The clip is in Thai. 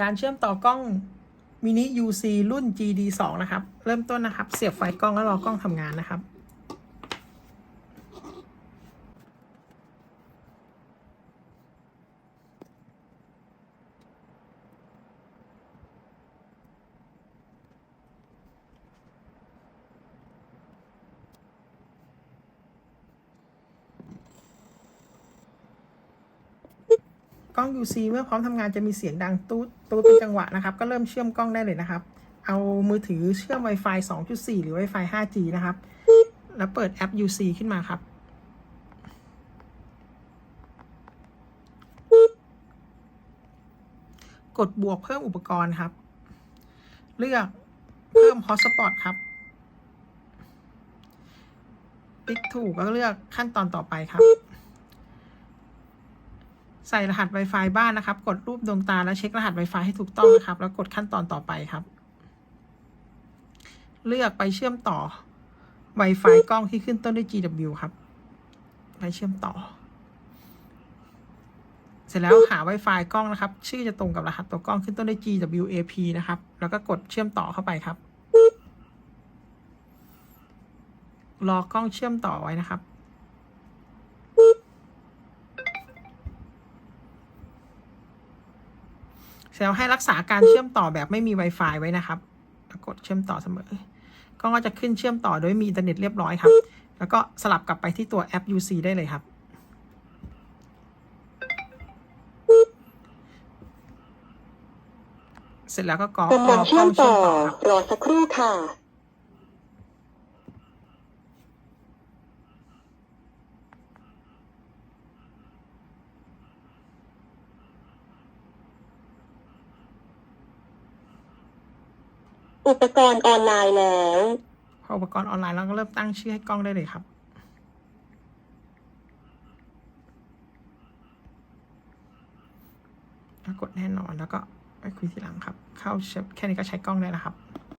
การเชื่อมต่อกล้องมินิ UC รุ่น GD 2 นะครับ เริ่มต้นนะครับ เสียบไฟกล้องแล้วรอกล้องทำงานนะครับ กล้อง UC เมื่อพร้อมทำงานจะมีเสียงดังตูดตูดเป็นจังหวะนะครับ ก็เริ่มเชื่อมกล้องได้เลยนะครับ เอามือถือเชื่อม Wi-Fi 2.4 หรือ Wi-Fi 5G นะครับ แล้วเปิดแอป UC ขึ้นมาครับ กดบวกเพิ่มอุปกรณ์ครับ เลือกเพิ่ม Hotspot ครับติ๊กถูกก็เลือกขั้นตอนต่อไปครับ ใส่รหัส Wi-Fi บ้านนะครับ กดรูปดวงตาแล้วเช็ครหัส Wi-Fi ให้ถูกต้องนะครับ แล้วกดขั้นตอนต่อไปครับ เลือกไปเชื่อมต่อ Wi-Fi กล้องที่ขึ้นต้นด้วย GW ครับ ไปเชื่อมต่อ เสร็จแล้วหา Wi-Fi กล้องนะครับ ชื่อจะตรงกับรหัสตัวกล้องขึ้นต้นด้วย GWAP นะครับ แล้วก็กดเชื่อมต่อเข้าไปครับ รอกล้องเชื่อมต่อไว้นะครับ เสร็จแล้วให้รักษาการเชื่อมต่อแบบไม่มี Wi-Fi ไว้นะครับแล้วกดเชื่อมต่อเสมอกล้องก็จะขึ้นเชื่อมต่อโดยมีอินเทอร์เน็ตเรียบร้อยครับ แล้วก็สลับกลับไปที่ตัวแอป UC ได้เลยครับ เสร็จแล้วก็กรอกกำลังเชื่อมต่อครับรอสักครู่ค่ะ อุปกรณ์ออนไลน์แล้วพออุปกรณ์ออนไลน์เราก็เริ่มตั้งชื่อให้กล้องได้เลยครับแล้วกดแน่นอนแล้วก็ไปคุยทีหลังครับ เข้าเชฟแค่นี้ก็ใช้กล้องได้แล้วครับ